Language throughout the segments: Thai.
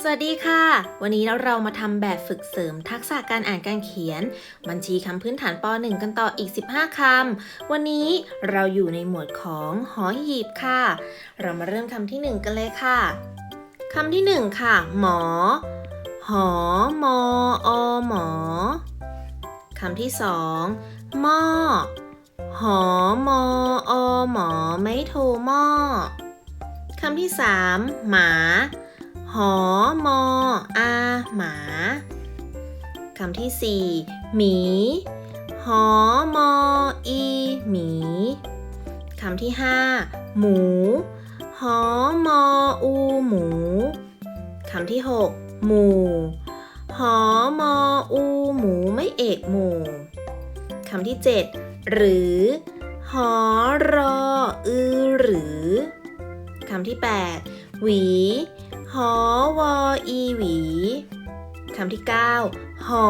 สวัสดีค่ะ วันนี้เรามาทำแบบฝึกเสริมทักษะการอ่านการเขียน บัญชีคำพื้นฐานป .1 กันต่ออีก 15 คำ วันนี้เราอยู่ในหมวดของหอหีบค่ะ เรามาเริ่มคำที่ 1 กันเลยค่ะคำที่ 1 ค่ะ หมอ หอมออหมอคำที่ 2 หม้อ หอมออหมอ ไม่โทรหม้อคำที่ 3 หมา หอมออาหมา คำที่สี่หมี หอมออีหมี คำที่ห้าหมู หอมออูหมู คำที่หกหมู หอมออูหมูไม่เอกหมู คำที่เจ็ดหรือ หอรออือหรือ คำที่แปดหวี หอวออีหวีคำที่ 9 หอ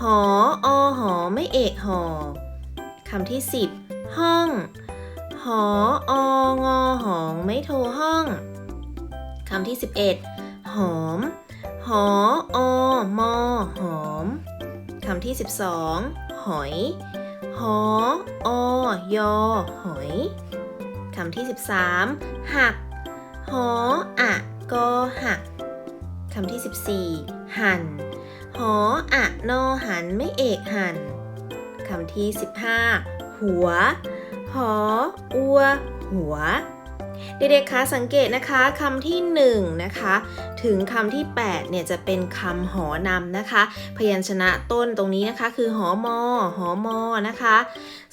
หออหอไม่เอกหอคำที่ 10 ห้อง หอองอหองไม่โทรห้องคำที่ 11 หอม หออมอหอมคำที่ 12 หอย หออยอหอยคำที่ 13 หัก หออะ ก็หักคำที่ 14 หั่นหออะนอหันไม่เอกหันคำที่ 15 หัว หออัว หัว เด็กๆคะสังเกตนะคะคำที่1นะคะถึงคำที่8เนี่ยจะเป็นคำหอนำนะคะ พยัญชนะต้นตรงนี้นะคะคือหอมอหอมอนะคะ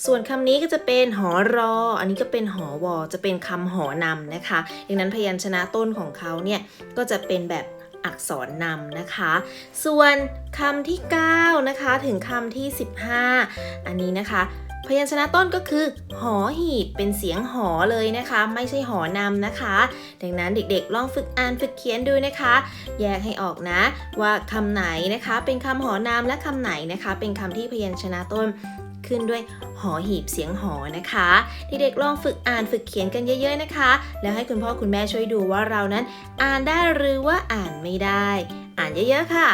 ส่วนคำนี้ก็จะเป็นหอรอ อันนี้ก็เป็นหอวอจะเป็นคำหอนำนะคะดังนั้นพยัญชนะต้นของเขาเนี่ยก็จะเป็นแบบอักษรนำนะคะ ส่วนคำที่ 9 นะคะ ถึงคำที่ 15 อันนี้นะคะ พยัญชนะต้นก็คือ หอหีบเป็นเสียงหอเลยนะคะ ไม่ใช่หอนำนะคะ ดังนั้นเด็กๆ ลองฝึกอ่านฝึกเขียนดูนะคะ แยกให้ออกนะ ว่าคำไหนนะคะ เป็นคำหอนามและคำไหนนะคะ เป็นคำที่พยัญชนะต้นขึ้นด้วยหอหีบเสียงหอนะคะเด็กๆลองฝึกอ่านฝึกเขียนกันเยอะ ๆนะคะ แล้วให้คุณพ่อคุณแม่ช่วยดูว่าเรานั้น อ่านได้หรือว่าอ่านไม่ได้ อ่านเยอะๆค่ะ